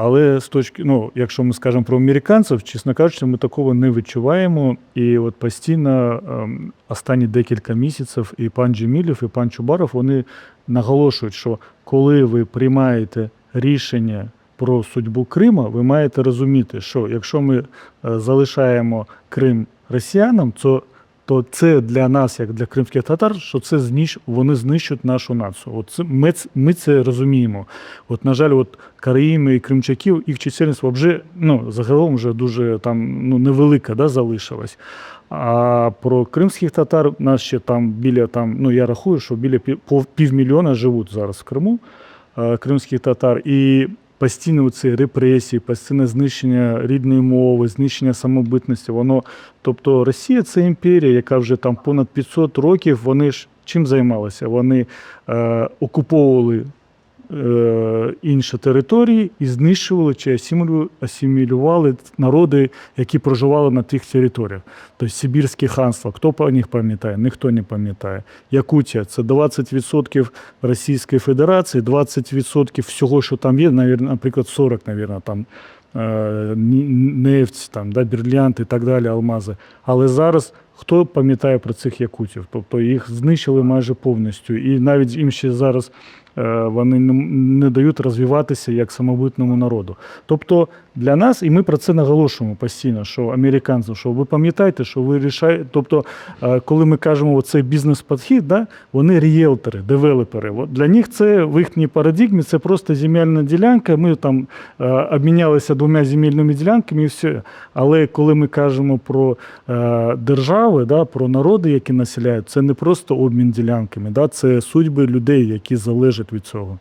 Але з точки, ну, якщо ми скажемо про американців, чесно кажучи, ми такого не відчуваємо. І от постійно ем, останні декілька місяців і пан Джемілів, і пан Чубаров вони наголошують, що коли ви приймаєте рішення про судьбу Крима, ви маєте розуміти, що якщо ми е, залишаємо Крим росіянам, то то це для нас, як для кримських татар, що це зніш, вони знищують нашу націю. От це, ми, ми це розуміємо. От, на жаль, от Караїми і Кримчаків, їх чисельність вже ну, загалом вже дуже там ну, невелика да, залишилась. А про кримських татар нас ще там біля там, ну я рахую, що біля півмільйона живуть зараз в Криму е, кримських татар. І постійно ці репресії, постійне знищення рідної мови, знищення самобутності, воно. Тобто Росія це імперія, яка вже там понад 500 років. Вони ж чим займалися? Вони е, окуповували інші території і знищували чи асимілю- асимілювали народи, які проживали на тих територіях. Тобто Сибірське ханство, хто по них пам'ятає? Ніхто не пам'ятає. Якутія це 20% Російської Федерації, 20% всього, що там є, наприклад, 40, навірно, там е, нефть, там, да, брилліанти і так далі, алмази. Але зараз хто пам'ятає про цих якутів? Тобто їх знищили майже повністю. І навіть їм ще зараз е, вони не, дають розвиватися як самобутному народу. Тобто для нас, і ми про це наголошуємо постійно, що американцям, що ви пам'ятаєте, що ви рішаєте, тобто, е, коли ми кажемо оцей бізнес-підхід, да, вони ріелтори, девелопери. От для них це в їхній парадигмі це просто земельна ділянка. Ми там е, обмінялися двома земельними ділянками і все. Але коли ми кажемо про е, держави, да, про народи, які населяють, це не просто обмін ділянками, да, це судьби людей, які залежать від цього.